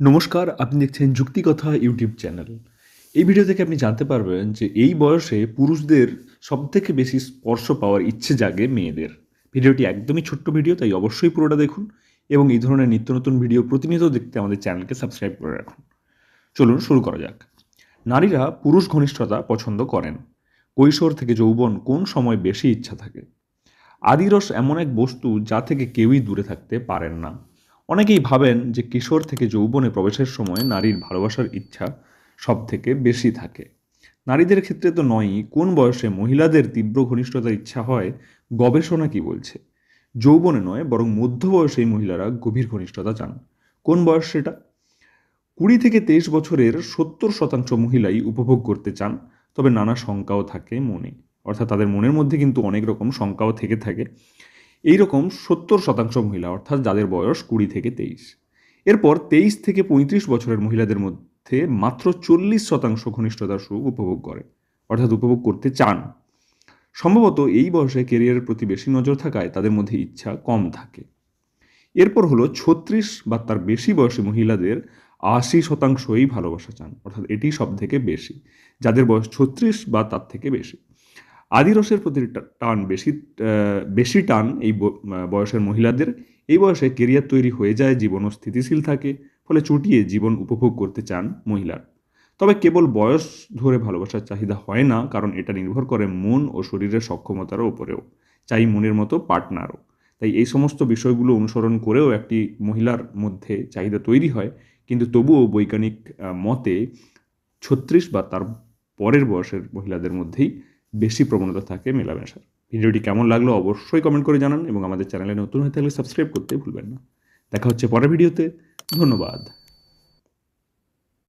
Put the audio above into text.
নমস্কার, আপনি দেখছেন যুক্তিকথা ইউটিউব চ্যানেল। এই ভিডিও থেকে আপনি জানতে পারবেন যে এই বয়সে পুরুষদের সবথেকে বেশি স্পর্শ পাওয়ার ইচ্ছে জাগে মেয়েদের। ভিডিওটি একদমই ছোট্ট ভিডিও, তাই অবশ্যই পুরোটা দেখুন এবং এই ধরনের নিত্য নতুন ভিডিও প্রতিনিয়ত দেখতে আমাদের চ্যানেলকে সাবস্ক্রাইব করে রাখুন। চলুন শুরু করা যাক। নারীরা পুরুষ ঘনিষ্ঠতা পছন্দ করেন। কৈশোর থেকে যৌবন কোন সময় বেশি ইচ্ছা থাকে? আদিরস এমন এক বস্তু যা থেকে কেউই দূরে থাকতে পারেন না। অনেকেই ভাবেন যে কিশোর থেকে যৌবনে প্রবেশের সময় নারীর ভালোবাসার ইচ্ছা সব থেকে বেশি থাকে। নারীদের ক্ষেত্রে তো নয়ই, কোন বয়সে মহিলাদের তীব্র ঘনিষ্ঠতার ইচ্ছা হয়, গবেষণা কি বলছে? যৌবনে নয়, বরং মধ্য বয়সেই মহিলারা গভীর ঘনিষ্ঠতা চান। কোন বয়স সেটা? কুড়ি থেকে তেইশ বছরের সত্তর শতাংশ মহিলাই উপভোগ করতে চান, তবে নানা শঙ্কাও থাকে মনে। অর্থাৎ তাদের মনের মধ্যে কিন্তু অনেক রকম শঙ্কাও থেকে থাকে। এই রকম সত্তর শতাংশ মহিলা, অর্থাৎ যাদের বয়স কুড়ি থেকে তেইশ। এরপর তেইশ থেকে পঁয়ত্রিশ বছরের মহিলাদের মধ্যে মাত্র চল্লিশ শতাংশ ঘনিষ্ঠতার সুখ উপভোগ করে, অর্থাৎ উপভোগ করতে চান। সম্ভবত এই বয়সে কেরিয়ারের প্রতি বেশি নজর থাকায় তাদের মধ্যে ইচ্ছা কম থাকে। এরপর হলো ছত্রিশ বা তার বেশি বয়সী মহিলাদের আশি শতাংশই ভালোবাসা চান, অর্থাৎ এটি সব থেকে বেশি। যাদের বয়স ছত্রিশ বা তার থেকে বেশি। আদিরসের প্রতি টান বেশি বেশি টান এই বয়সের মহিলাদের। এই বয়সে কেরিয়ার তৈরি হয়ে যায় জীবনও স্থিতিশীল থাকে, ফলে চুটিয়ে জীবন উপভোগ করতে চান মহিলার। তবে কেবল বয়স ধরে ভালোবাসার চাহিদা হয় না, কারণ এটা নির্ভর করে মন ও শরীরের সক্ষমতার ওপরেও, চাই মনের মতো পার্টনারও। তাই এই সমস্ত বিষয়গুলো অনুসরণ করেও একটি মহিলার মধ্যে চাহিদা তৈরি হয়, কিন্তু তবুও বৈজ্ঞানিক মতে ছত্রিশ বা তার পরের বয়সের মহিলাদের মধ্যেই বেশি প্রবণতা থাকে মেলামেশার ভিডিওটি কেমন লাগল অবশ্যই কমেন্ট করে জানান এবং আমাদের চ্যানেলে নতুন হয়ে থাকলে সাবস্ক্রাইব করতে ভুলবেন না। দেখা হচ্ছে পরের ভিডিওতে। ধন্যবাদ।